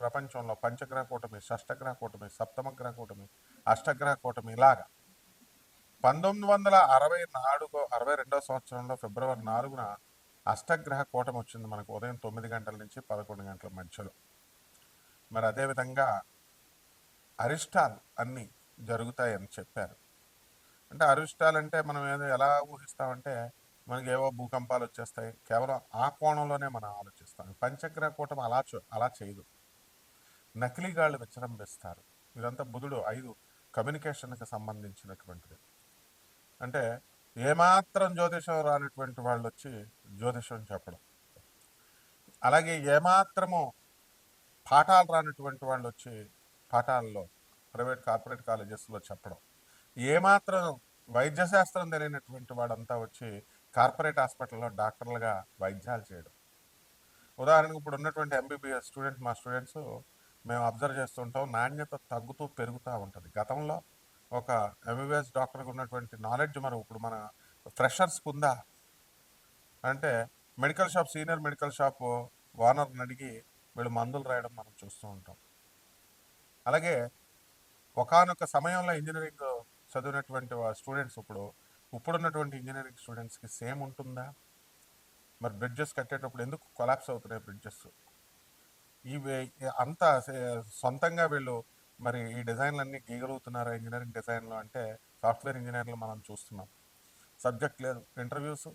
ప్రపంచంలో పంచగ్రహ కూటమి షష్టగ్రహ కూటమి సప్తమగ్రహ కూటమి అష్టగ్రహ కూటమి ఇలాగా. పంతొమ్మిది వందల అరవై నాలుగో అరవై రెండో సంవత్సరంలో ఫిబ్రవరి నాలుగున అష్టగ్రహ కూటమి వచ్చింది మనకు ఉదయం తొమ్మిది గంటల నుంచి పదకొండు గంటల మధ్యలో. మరి అదేవిధంగా అరిష్టాలు అన్నీ జరుగుతాయని చెప్పారు. అంటే అరిష్టాలు అంటే మనం ఏదో ఎలా ఊహిస్తామంటే మనకి ఏవో భూకంపాలు వచ్చేస్తాయి. కేవలం ఆ కోణంలోనే మనం ఆలోచిస్తాం. పంచగ్రహ కూటమి అలా అలా చేయదు. నకిలీగాళ్ళు విజృంభిస్తారు ఇదంతా బుధుడు ఐదు కమ్యూనికేషన్కి సంబంధించినటువంటిది. అంటే ఏమాత్రం జ్యోతిషం రానటువంటి వాళ్ళు వచ్చి జ్యోతిషం చెప్పడం. అలాగే ఏమాత్రము పాఠాలు రానటువంటి వాళ్ళు వచ్చి పాఠాల్లో ప్రైవేట్ కార్పొరేట్ కాలేజెస్లో చెప్పడం. ఏమాత్రం వైద్య శాస్త్రం తెలియనటువంటి వాడంతా వచ్చి కార్పొరేట్ హాస్పిటల్లో డాక్టర్లుగా వైద్యాలు చేయడం. ఉదాహరణకు ఇప్పుడు ఉన్నటువంటి ఎంబీబీఎస్ స్టూడెంట్స్ మా స్టూడెంట్స్ మేము అబ్జర్వ్ చేస్తుంటాం. నాణ్యత తగ్గుతూ పెరుగుతూ ఉంటుంది. గతంలో ఒక ఎంబీబీఎస్ డాక్టర్కి ఉన్నటువంటి నాలెడ్జ్ మనం ఇప్పుడు మన ఫ్రెషర్స్కి ఉందా? అంటే medical shop senior medical shop ఓనర్ని అడిగి వీళ్ళు మందులు రాయడం మనం చూస్తూ ఉంటాం. అలాగే ఒకానొక సమయంలో ఇంజనీరింగ్ చదివినటువంటి స్టూడెంట్స్ ఇప్పుడు ఇప్పుడున్నటువంటి ఇంజనీరింగ్ స్టూడెంట్స్కి సేమ్ ఉంటుందా? మరి బ్రిడ్జెస్ కట్టేటప్పుడు ఎందుకు కొలాప్స్ అవుతున్నాయి బ్రిడ్జెస్? ఇవి అంత సొంతంగా వీళ్ళు మరి ఈ డిజైన్లన్నీ గీయగలుగుతున్నారు ఇంజనీరింగ్ డిజైన్లు అంటే సాఫ్ట్వేర్ ఇంజనీర్లు మనం చూస్తున్నాం. సబ్జెక్ట్ లేదు. ఇంటర్వ్యూస్.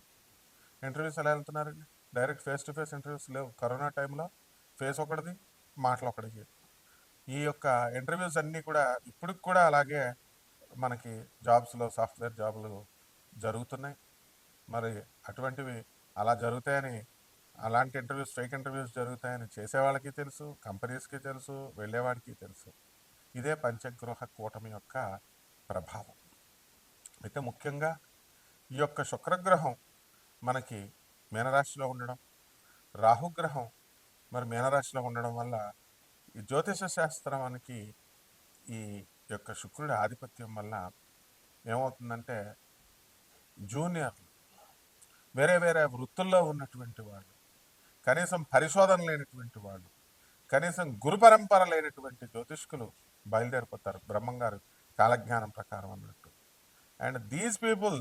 ఇంటర్వ్యూస్ ఎలా వెళ్తున్నారండి? Direct face to face interviews లేవు. కరోనా టైంలో ఫేస్ ఒకటిది మాటలు ఒకటికి ఈ యొక్క ఇంటర్వ్యూస్ అన్నీ కూడా ఇప్పటికి కూడా అలాగే మనకి జాబ్స్లో సాఫ్ట్వేర్ జాబులు జరుగుతున్నాయి. మరి అటువంటివి అలా జరుగుతాయని అలాంటి ఇంటర్వ్యూస్ ఫేక్ ఇంటర్వ్యూస్ జరుగుతాయని చేసేవాళ్ళకి తెలుసు కంపెనీస్కి తెలుసు వెళ్ళేవాడికి తెలుసు. ఇదే పంచగృహ కూటమి యొక్క ప్రభావం. అయితే ముఖ్యంగా ఈ యొక్క శుక్రగ్రహం మనకి మీనరాశిలో ఉండడం రాహుగ్రహం మరి మీనరాశిలో ఉండడం వల్ల ఈ జ్యోతిష శాస్త్రానికి ఈ యొక్క శుక్రుడి ఆధిపత్యం వల్ల ఏమవుతుందంటే జూనియర్లు వేరే వేరే వృత్తుల్లో ఉన్నటువంటి వాళ్ళు కనీసం పరిశోధన లేనటువంటి వాళ్ళు కనీసం గురు పరంపర లేనటువంటి జ్యోతిష్కులు బయలుదేరిపోతారు బ్రహ్మంగారు కాలజ్ఞానం ప్రకారం అన్నట్టు. And these people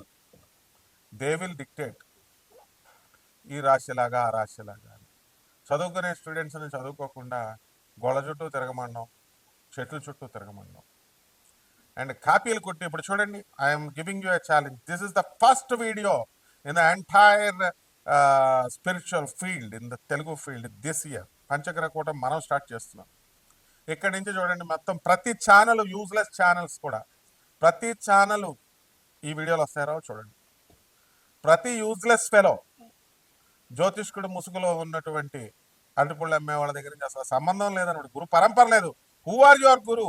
they will dictate ఈ రాశిలాగా ఆ రాశిలాగా చదువుకునే స్టూడెంట్స్ని చదువుకోకుండా గోళ్ళ చుట్టూ తిరగమండం చెట్ల చుట్టూ తిరగమండం అండ్ కాపీలు కొట్టి ఇప్పుడు చూడండి I'm giving you a challenge this is the first video in the entire spiritual field in the Telugu field this year పంచగ్ర కూటం మనం స్టార్ట్ చేస్తున్నాం. ఇక్కడి నుంచి చూడండి మొత్తం ప్రతి ఛానల్ యూజ్లెస్ ఛానల్స్ కూడా. ప్రతి ఛానల్ ఈ వీడియోలు వస్తారో చూడండి. ప్రతి యూజ్లెస్ ఫెలో జ్యోతిష్కుడు ముసుగులో ఉన్నటువంటి అరటిపుళ్ళు అమ్మే వాళ్ళ దగ్గర నుంచి అసలు సంబంధం లేదన్నమాట గురు పరంపర లేదు. Who are your guru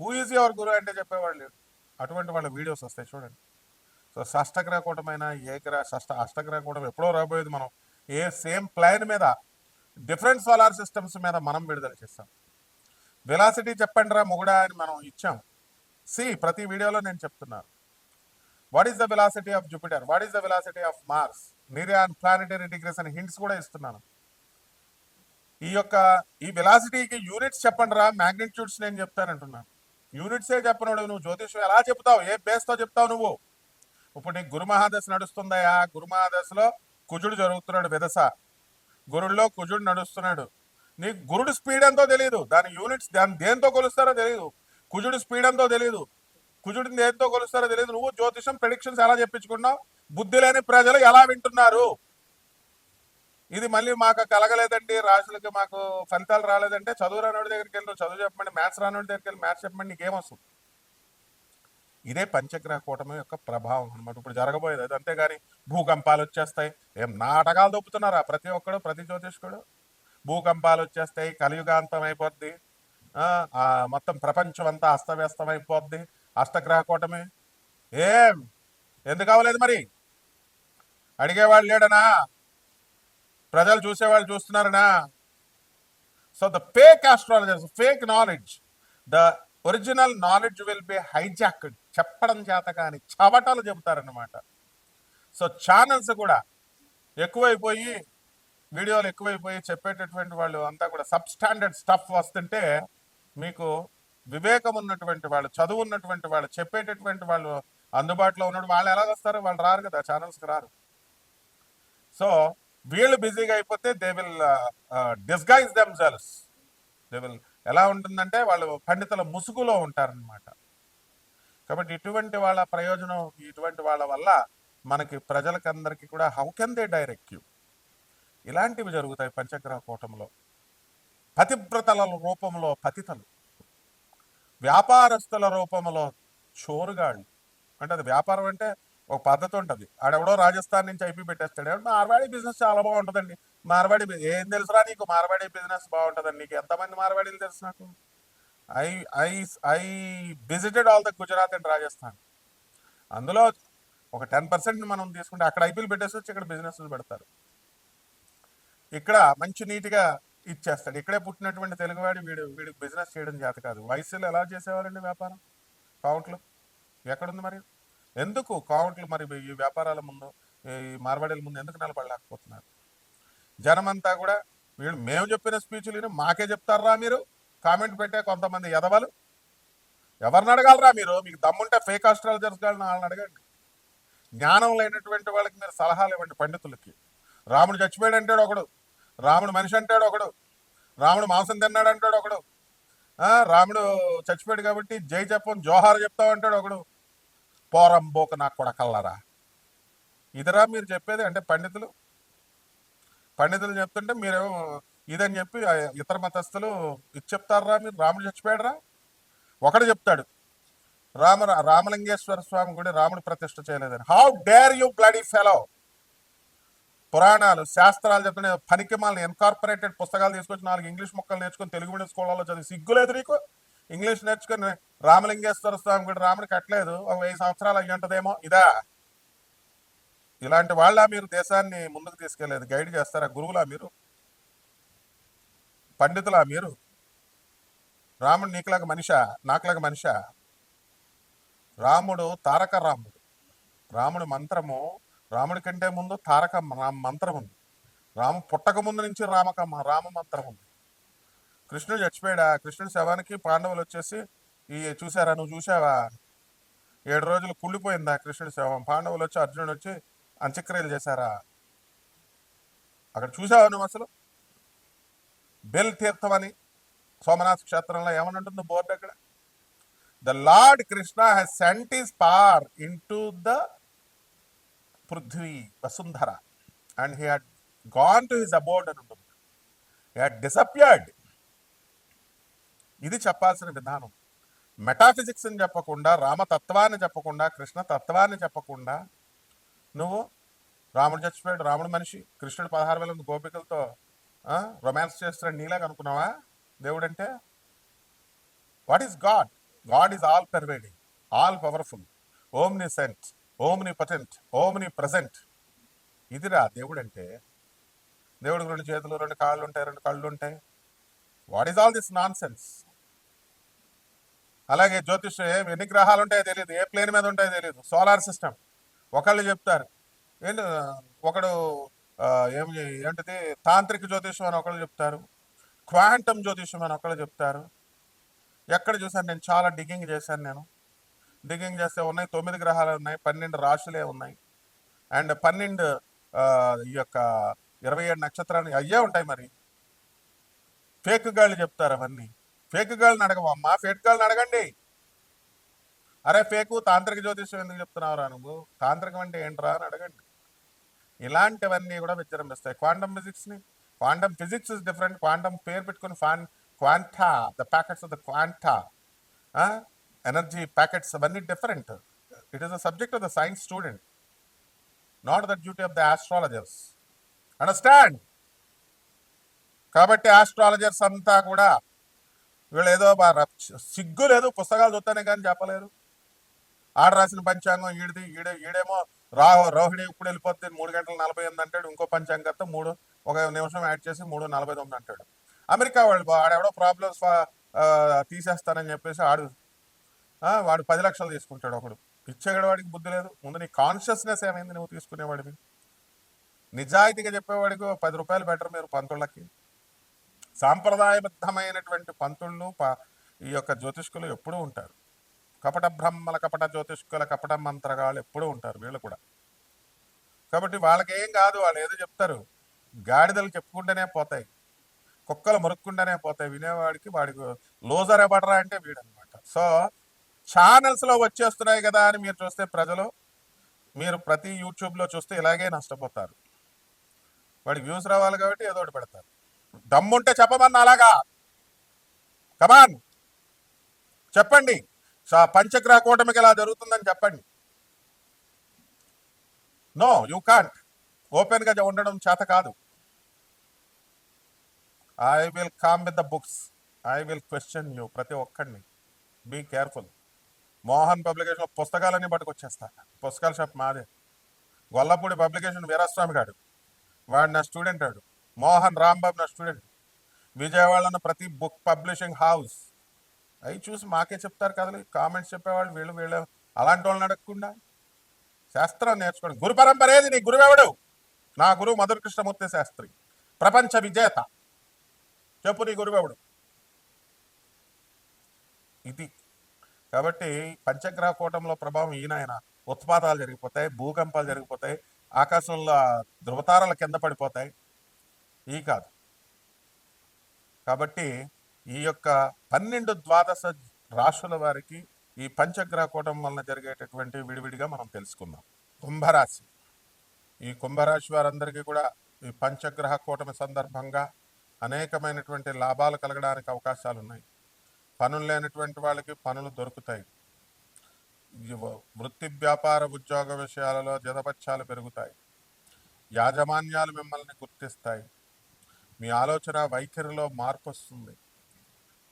who is your guru అంటే చెప్పేవాళ్ళు లేడు అటువంటి వాళ్ళ వీడియోస్ వస్తాయి చూడండి. సో షష్టగ్రహ కూటమైన ఏ షష్ట అష్టగ్రహ కూటం ఎప్పుడో రాబోయేది మనం. ఏ సేమ్ ప్లాన్ మీద డిఫరెంట్ సోలార్ సిస్టమ్స్ మీద మనం విడుదల చేస్తాం. వెలాసిటీ చెప్పండి రా మొగుడా అని మనం ఇచ్చాం. సి ప్రతి వీడియోలో నేను చెప్తున్నాను what is the velocity of Jupiter what is the velocity of Mars నిరియాన్ planetary degrees అని హింట్స్ కూడా ఇస్తున్నాను. ఈ యొక్క ఈ వెలాసిటీకి యూనిట్స్ చెప్పండి రా మ్యాగ్నిట్యూడ్స్ నేను చెప్తానంటున్నాను. యూనిట్సే చెప్పనోడు నువ్వు జ్యోతిషం ఎలా చెప్తావు ఏ బేస్తో చెప్తావు నువ్వు? ఇప్పుడు నీకు గురుమహాదశ నడుస్తుందయా గురుమహాదశలో కుజుడు జరుగుతున్నాడు విదస గురుల్లో కుజుడు నడుస్తున్నాడు. నీకు గురుడు స్పీడ్ ఎంతో తెలియదు దాని యూనిట్స్ దాని దేంతో కొలుస్తారో తెలియదు కుజుడు స్పీడ్ ఎంతో తెలియదు కుజుడిని దేంతో కొలుస్తారో తెలియదు నువ్వు జ్యోతిషం ప్రెడిక్షన్స్ ఎలా చెప్పించుకున్నావు? బుద్ధి లేని ప్రజలు ఎలా వింటున్నారు? ఇది మళ్ళీ మాకు కలగలేదండి. రాశులకి మాకు ఫలితాలు రాలేదంటే చదువు రానోడి దగ్గరికి వెళ్ళి. చదువు చెప్పండి మ్యాథ్స్ రానోడి దగ్గరికి వెళ్ళి. మ్యాథ్స్ చెప్పండి నీకేమొస్తుంది ఇదే పంచగ్రహ కూటమి యొక్క ప్రభావం అనమాట ఇప్పుడు జరగబోయేది అది. అంతేగాని భూకంపాలు వచ్చేస్తాయి. ఏం నాటకాలు దొప్పుతున్నారా ప్రతి ఒక్కడు ప్రతి జ్యోతిష్కుడు? భూకంపాలు వచ్చేస్తాయి కలియుగాంతం అయిపోద్ది మొత్తం ప్రపంచం అంతా అస్తవ్యస్తం అయిపోద్ది. అష్టగ్రహ కూటమి? ఏం? ఎందుకు అవ్వలేదు మరి? అడిగేవాళ్ళు లేడనా? ప్రజలు చూసేవాళ్ళు చూస్తున్నారనా? So the fake astrologers fake knowledge the original knowledge will be hijacked. చెప్పడం చేత కానీ చవటలు చెబుతారన్నమాట. సో ఛానల్స్ కూడా ఎక్కువైపోయి వీడియోలు ఎక్కువైపోయి చెప్పేటటువంటి వాళ్ళు అంతా కూడా సబ్ స్టాండర్డ్ స్టఫ్ వస్తుంటే మీకు వివేకం ఉన్నటువంటి వాళ్ళు చదువు ఉన్నటువంటి వాళ్ళు చెప్పేటటువంటి వాళ్ళు అందుబాటులో ఉన్నట్టు వాళ్ళు ఎలా వస్తారు వాళ్ళు రారు కదా ఛానల్స్కి రారు. సో వీళ్ళు బిజీగా అయిపోతే they will disguise themselves they will ఎలా ఉంటుందంటే వాళ్ళు పండితుల ముసుగులో ఉంటారనమాట కాబట్టి ఇటువంటి వాళ్ళ ప్రయోజనం ఇటువంటి వాళ్ళ వల్ల మనకి ప్రజలకందరికీ కూడా how can they direct you ఇలాంటివి జరుగుతాయి పంచగ్రహ కూటంలో. పతివ్రతల రూపంలో పతితలు. వ్యాపారస్తుల రూపంలో చోరుగాళ్ళు. అంటే అది వ్యాపారం అంటే ఒక పద్ధతి ఉంటుంది. ఆడెవడో రాజస్థాన్ నుంచి అయిపోయి పెట్టేస్తాడు. మార్వాడి బిజినెస్ చాలా బాగుంటుందండి. మార్వాడి ఏం తెలుసురా నీకు? మార్వాడి బిజినెస్ బాగుంటుందండి. నీకు ఎంతమంది మార్వాడీలు తెలుసు నాకు? I I I visited all the Gujarat and Rajasthan అందులో ఒక టెన్ పర్సెంట్ మనం తీసుకుంటే అక్కడ ఐపీఎల్ పెట్టేసి వచ్చి ఇక్కడ బిజినెస్ పెడతారు. ఇక్కడ మంచి నీట్గా ఇచ్చేస్తాడు ఇక్కడే పుట్టినటువంటి తెలుగువాడి వీడు వీడికి బిజినెస్ చేయడం చేత కాదు. వయసులో ఎలా చేసేవారండి వ్యాపారం? కౌంట్లు? ఎక్కడుంది మరి? ఎందుకు కౌంట్లు మరి ఈ వ్యాపారాల ముందు ఈ మార్వాడీల ముందు ఎందుకు నిలబడలేకపోతున్నారు? జనమంతా కూడా వీడు మేము చెప్పిన స్పీచ్లు మాకే చెప్తారా మీరు? కామెంట్ పెట్టే కొంతమంది ఎదవలు ఎవరిని అడగలరా మీరు? మీకు దమ్ముంటే ఫేక్ ఆస్ట్రాలజర్స్ వాళ్ళని అడగండి. జ్ఞానం లేనటువంటి వాళ్ళకి మీరు సలహాలు ఇవ్వండి పండితులకి. రాముడు చచ్చిపోయాడు అంటాడు ఒకడు. రాముడు మనిషి అంటాడు ఒకడు. రాముడు మాంసం తిన్నాడు అంటాడు ఒకడు. రాముడు చచ్చిపోయాడు కాబట్టి జై చెప్పం జోహార్ చెప్తావు అంటాడు ఒకడు. పోరం బోక నాకు కూడా కల్లరా ఇదిరా మీరు చెప్పేది అంటే పండితులు. పండితులు చెప్తుంటే మీరేమో ఇదని చెప్పి ఇతర మతస్థులు ఇది చెప్తారా మీరు? రాముడు చచ్చిపోయాడరా? ఒకడు చెప్తాడు రామ రామలింగేశ్వర స్వామి గుడి రాముడు ప్రతిష్ఠ చేయలేదని. How dare you bloody fellow పురాణాలు శాస్త్రాలు చెప్తున్న పనికి మాలని ఇన్కార్పొరేటెడ్ పుస్తకాలు తీసుకొచ్చి నాలుగు ఇంగ్లీష్ మొక్కలు నేర్చుకొని తెలుగు మీడియం స్కూళ్ళలో చదివి సిగ్గులేదు నీకు? ఇంగ్లీష్ నేర్చుకుని రామలింగేశ్వర స్వామి గుడి రాముడు కట్టలేదు ఒక వెయ్యి సంవత్సరాలు అయ్యి ఉంటుందేమో ఇదా? ఇలాంటి వాళ్ళ మీరు? దేశాన్ని ముందుకు తీసుకెళ్ళేదు గైడ్ చేస్తారా గురువులా మీరు? పండితులా మీరు? రాముడు నీకులాగా మనిష? నాకులాగా మనిష? రాముడు తారక రాముడు. రాముడి మంత్రము రాముడి కంటే ముందు తారక రామ మంత్రం ఉంది రాము పుట్టక ముందు నుంచి రామక రామ మంత్రం ఉంది కృష్ణుడు చచ్చిపోయాడా? కృష్ణుడి శవానికి పాండవులు వచ్చేసి ఈ చూసారా నువ్వు చూసావా ఏడు రోజులు కుళ్ళిపోయిందా కృష్ణుడి శవం? పాండవులు వచ్చి అర్జునుడు వచ్చి అంత్యక్రియలు చేశారా? అక్కడ చూసావా నువ్వు అసలు? బెల్ తీర్థం అని సోమనాథ్ క్షేత్రంలో ఏమని బోర్డు అక్కడ? The lord Krishna has sent his power into the Prithvi Vasundhara. And he had gone to his abode అని ఉంటుంది. హీ హ్యాడ్ డిసప్యర్డ్ ఇది చెప్పాల్సిన విధానం. మెటాఫిజిక్స్ అని చెప్పకుండా రామతత్వాన్ని చెప్పకుండా కృష్ణ తత్వాన్ని చెప్పకుండా నువ్వు రాముడు చచ్చిపోయాడు రాముడు మనిషి కృష్ణుడు పదహారు వేల గోపికలతో రొమాన్స్ చేస్తున్నాడు నీలాగా అనుకున్నావా? దేవుడు అంటే what is God God is all pervading all powerful omniscient omnipotent omnipresent ఇదిరా దేవుడు అంటే దేవుడికి రెండు చేతులు రెండు కాళ్ళు ఉంటాయి రెండు కళ్ళు ఉంటాయి. What is all this nonsense అలాగే జ్యోతిష్ ఏం ఎన్ని గ్రహాలు ఉంటాయో తెలియదు ఏ ప్లేన్ మీద ఉంటాయో తెలియదు సోలార్ సిస్టమ్. ఒకళ్ళు చెప్తారు ఏంటి ఒకడు ఏం ఏమి ఏంటిది? తాంత్రిక జ్యోతిషం అని ఒకళ్ళు చెప్తారు. క్వాంటమ్ జ్యోతిషం అని ఒకళ్ళు చెప్తారు. ఎక్కడ చూసాను నేను? చాలా డిగ్గింగ్ చేశాను నేను. డిగ్గింగ్ చేస్తే ఉన్నాయి తొమ్మిది గ్రహాలు ఉన్నాయి పన్నెండు రాశులే ఉన్నాయి. అండ్ పన్నెండు ఈ యొక్క ఇరవై ఏడు నక్షత్రాలు అయ్యే ఉంటాయి మరి. ఫేక్ గాళ్ళు చెప్తారు అవన్నీ. ఫేక్ గాళ్ళని అడగమమ్మా ఫేక్ గాళ్ళని అడగండి. అరే ఫేకు తాంత్రిక జ్యోతిష్యం ఎందుకు చెప్తున్నావురా నువ్వు? తాంత్రికం అంటే ఏంట్రా అని అడగండి. ఇలాంటివన్నీ కూడా విజృంభిస్తాయి. Quantum ఫిజిక్స్ని quantum physics is different. Quantum పేరు పెట్టుకుని fan quanta the packets of the quanta energy packets అవన్నీ different. It is the subject of the science student not the duty of the astrologers. Understand? కాబట్టి astrologers అంతా కూడా వీళ్ళు ఏదో సిగ్గు లేదు పుస్తకాలు చూస్తానే కానీ చెప్పలేరు. ఆడ రాసిన పంచాంగం ఈడిది ఈడే ఈడేమో రా రోహిణి ఇప్పుడు వెళ్ళిపోతే మూడు గంటల నలభై ఎనిమిది అంటాడు ఇంకో పంచాంగత మూడు ఒక నిమిషం యాడ్ చేసి మూడు నలభై తొమ్మిది అంటాడు. అమెరికా వాళ్ళు ఆడెవడో ప్రాబ్లమ్స్ తీసేస్తానని చెప్పేసి ఆడు వాడు పది లక్షలు తీసుకుంటాడు ఒకడు. పిచ్చగడవాడికి వాడికి బుద్ధి లేదు. ముందు నీ కాన్షియస్నెస్ ఏమైంది నువ్వు తీసుకునేవాడివి? నిజాయితీగా చెప్పేవాడికి పది రూపాయలు బెటర్ మీరు పంతుళ్ళకి. సాంప్రదాయబద్ధమైనటువంటి పంతుళ్ళు ప- ఈ యొక్క జ్యోతిష్కులు ఎప్పుడూ ఉంటారు. కపట బ్రహ్మల కపట జ్యోతిష్కుల కపట మంత్రగాళ్ళు ఎప్పుడూ ఉంటారు వీళ్ళు కూడా. కాబట్టి వాళ్ళకేం కాదు వాళ్ళు ఏదో చెప్తారు. గాడిదలు చెప్పుకుంటేనే పోతాయి. కుక్కలు మురుక్కుంటేనే పోతాయి. వినేవాడికి వాడికి లోజర్ ఎవడరా అంటే వీడనమాట సో ఛానల్స్లో వచ్చేస్తున్నాయి కదా అని మీరు చూస్తే ప్రజలు మీరు ప్రతి యూట్యూబ్లో చూస్తే ఇలాగే నష్టపోతారు. వాడికి వ్యూస్ రావాలి కాబట్టి ఏదో ఒకటి పెడతారు. దమ్ముంటే చెప్పమన్నా అలాగా కమాన్! చెప్పండి. పంచగ్రహ కూటమికి ఇలా జరుగుతుందని చెప్పండి. నో యూ కాంట్ ఓపెన్గా ఉండడం చేత కాదు. I will come with the books I will question you ప్రతి ఒక్కడిని. బీ కేర్ఫుల్ మోహన్ పబ్లికేషన్ పుస్తకాలన్నీ పట్టుకొచ్చేస్తా. పుస్తకాల షాప్ మాదే. గొల్లపూడి పబ్లికేషన్ వీరాస్వామి గాడు. వాడు నా స్టూడెంట్ ఆడు మోహన్ రాంబాబు నా స్టూడెంట్. విజయవాడలో ప్రతి బుక్ పబ్లిషింగ్ హౌస్ అవి చూసి మాకే చెప్తారు కదలు కామెంట్స్ చెప్పేవాళ్ళు వీళ్ళు వీళ్ళు అలాంటి వాళ్ళని అడగకుండా. శాస్త్రం నేర్చుకోండి. గురు పరంపర ఏది నీ గురువెవడు నా గురువు మధుర కృష్ణమూర్తి శాస్త్రి. ప్రపంచ విజేత. చెప్పు నీ గురువెవడు ఇది. కాబట్టి పంచగ్రహ కూటంలో ప్రభావం ఈయన ఉత్పాతాలు జరిగిపోతాయి భూకంపాలు జరిగిపోతాయి ఆకాశంలో ధృవతారాలు కింద పడిపోతాయి. ఈ కాదు. కాబట్టి ఈ యొక్క పన్నెండు ద్వాదశ రాశుల వారికి ఈ పంచగ్రహ కూటం వలన జరిగేటటువంటి విడివిడిగా మనం తెలుసుకుందాం. కుంభరాశి. ఈ కుంభరాశి వారందరికీ కూడా ఈ పంచగ్రహ కూటమి సందర్భంగా అనేకమైనటువంటి లాభాలు కలగడానికి అవకాశాలు ఉన్నాయి పనులు లేనటువంటి వాళ్ళకి పనులు దొరుకుతాయి. వృత్తి వ్యాపార ఉద్యోగ విషయాలలో జతపత్యాలు పెరుగుతాయి. యాజమాన్యాలు మిమ్మల్ని గుర్తిస్తాయి. మీ ఆలోచన వైఖరిలో మార్పు వస్తుంది.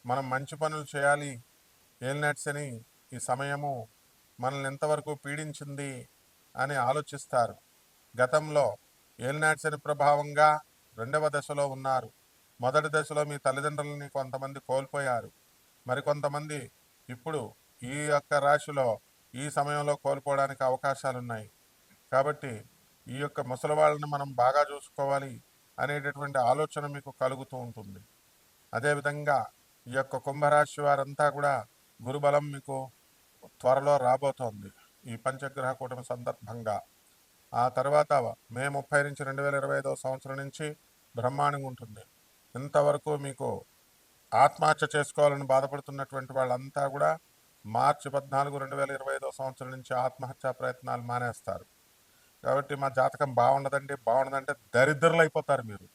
మనం మంచి పనులు చేయాలి. ఏలినట్స్ అని ఈ సమయము మనల్ని ఎంతవరకు పీడించింది అని ఆలోచిస్తారు. గతంలో ఏలినాట్స్ అని ప్రభావంగా రెండవ దశలో ఉన్నారు. మొదటి దశలో మీ తల్లిదండ్రులని కొంతమంది కోల్పోయారు. మరికొంతమంది ఇప్పుడు ఈ యొక్క రాశిలో ఈ సమయంలో కోల్పోవడానికి అవకాశాలు ఉన్నాయి కాబట్టి ఈ యొక్క ముసలి వాళ్ళని మనం బాగా చూసుకోవాలి అనేటటువంటి ఆలోచన మీకు కలుగుతూ ఉంటుంది. అదేవిధంగా ఈ యొక్క కుంభరాశి వారంతా కూడా గురుబలం మీకు త్వరలో రాబోతోంది. ఈ పంచగ్రహ కూటమి సందర్భంగా. ఆ తర్వాత మే ముప్పై నుంచి రెండు వేల ఇరవై ఐదవ సంవత్సరం నుంచి బ్రహ్మాండంగా ఉంటుంది. ఇంతవరకు మీకు ఆత్మహత్య చేసుకోవాలని బాధపడుతున్నటువంటి వాళ్ళంతా కూడా మార్చి పద్నాలుగు రెండు వేల ఇరవై ఐదవ సంవత్సరం నుంచి ఆత్మహత్యా ప్రయత్నాలు మానేస్తారు. కాబట్టి మా జాతకం బాగుండదండి. బాగుండదంటే దరిద్రులు అయిపోతారు మీరు.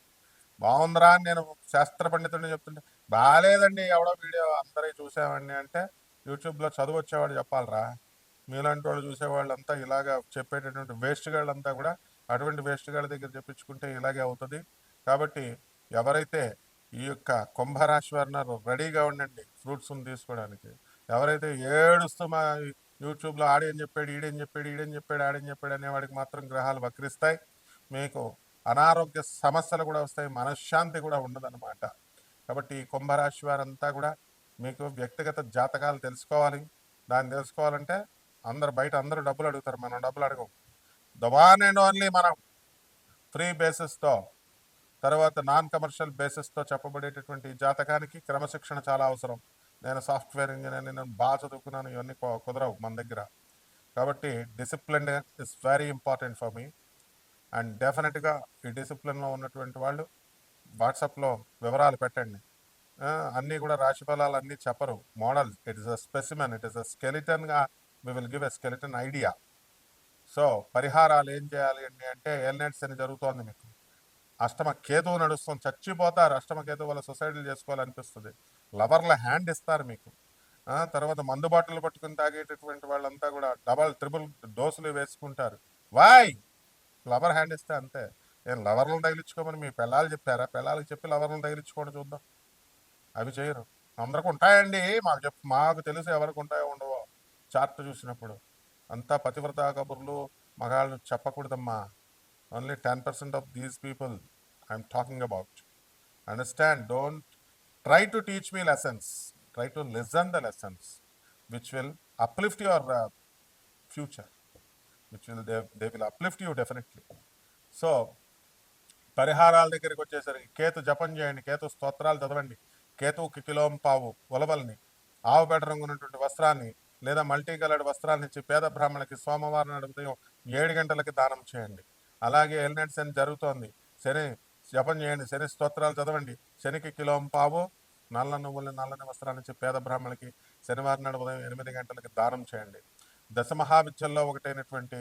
బాగుందిరా అని నేను శాస్త్ర పండితుడిని చెప్తుంటే బాగాలేదండి ఎవడో వీడియో అందరూ చూసామండి అంటే యూట్యూబ్లో చదువు వచ్చేవాడు చెప్పాలరా. మీలాంటి వాళ్ళు చూసేవాళ్ళంతా ఇలాగా చెప్పేటటువంటి వేస్ట్ గాళ్ళంతా కూడా అటువంటి వేస్ట్ గాళ్ళ దగ్గర చెప్పించుకుంటే ఇలాగే అవుతుంది. కాబట్టి ఎవరైతే ఈ యొక్క కుంభరాశి వారినారు రెడీగా ఉండండి ఫ్రూట్స్ తీసుకోవడానికి ఎవరైతే ఏడుస్తూ మా యూట్యూబ్లో ఆడేం చెప్పాడు ఈడేం చెప్పాడు ఈడేం చెప్పాడు ఆడేం చెప్పాడు అనేవాడికి మాత్రం గ్రహాలు వక్రిస్తాయి. మీకు అనారోగ్య సమస్యలు కూడా వస్తాయి మనశ్శాంతి కూడా ఉండదన్నమాట. కాబట్టి కుంభరాశి వారంతా కూడా మీకు వ్యక్తిగత జాతకాలు తెలుసుకోవాలి. దాన్ని తెలుసుకోవాలంటే అందరు బయట అందరూ డబ్బులు అడుగుతారు. మనం డబ్బులు అడగం. ద వన్ అండ్ ఓన్లీ మనం ఫ్రీ బేసిస్తో తర్వాత నాన్ కమర్షియల్ బేసిస్తో చెప్పబడేటటువంటి జాతకానికి క్రమశిక్షణ చాలా అవసరం. నేను సాఫ్ట్వేర్ ఇంజనీర్ నేను బాగా చదువుకున్నాను ఇవన్నీ కుదరవు మన దగ్గర. కాబట్టి discipline is very important for me. And డెఫినెట్గా ఈ డిసిప్లిన్లో ఉన్నటువంటి వాళ్ళు వాట్సాప్లో వివరాలు పెట్టండి. అన్నీ కూడా రాశి ఫలాలు అన్నీ చెప్పరు. Model it is a specimen it is a స్కెలిటన్గా we will give a skeleton idea so పరిహారాలు ఏం చేయాలి అండి అంటే ఎల్నెట్స్ అని జరుగుతోంది మీకు. అష్టమ కేతువు నడుస్తుంది. చచ్చిపోతారు. అష్టమ కేతువు వల్ల సొసైటీలు చేసుకోవాలనిపిస్తుంది. లవర్ల హ్యాండ్ ఇస్తారు మీకు. తర్వాత మందు బాటిల్ పట్టుకుని తాగేటటువంటి వాళ్ళంతా కూడా డబల్ ట్రిపుల్ డోసులు వేసుకుంటారు. వాయ్ లవర్ హ్యాండ్ ఇస్తే అంతే. నేను లవర్లను తగిలించుకోమని మీ పిల్లలు చెప్పారా? పిల్లలకి చెప్పి లవర్లను తగిలించుకోండి చూద్దాం. అవి చేయరు. అందరికి ఉంటాయండి. మాకు చెప్ మాకు తెలుసు ఎవరికి ఉంటాయో ఉండవో. చార్ట్ చూసినప్పుడు. అంతా పతివ్రత కబుర్లు మగాళ్ళు చెప్పకూడదమ్మా. Only ten percent of these people I'm talking about understand don't try to teach me lessons try to listen the lessons which will uplift your future which will they they will uplift you definitely so పరిహారాల దగ్గరికి వచ్చేసరికి కేతు జపం చేయండి కేతు స్తోత్రాలు చదవండి కేతువుకి కిలోం పావు ఉలవల్ని ఆవు పేట రంగు ఉన్నటువంటి వస్త్రాన్ని లేదా మల్టీ కలర్డ్ వస్త్రాన్ని ఇచ్చి పేద బ్రాహ్మణులకి సోమవారం నాడు ఉదయం ఏడు గంటలకి దానం చేయండి. అలాగే ఎల్నెట్ శని జరుగుతోంది. శని జపం చేయండి శని స్తోత్రాలు చదవండి. శనికి కిలోం పావు నల్ల నువ్వుల్ని నల్లని వస్త్రాన్ని ఇచ్చి పేద బ్రాహ్మణులకి శనివారం నాడు ఉదయం ఎనిమిది గంటలకి దానం చేయండి. దశ మహావిద్యల్లో ఒకటైనటువంటి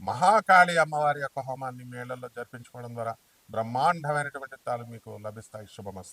మహాకాళి అమ్మవారి యొక్క హోమాన్ని మేళల్లో జరిపించుకోవడం ద్వారా బ్రహ్మాండమైనటువంటి తాలు మీకు లభిస్తాయి. శుభమస్తు.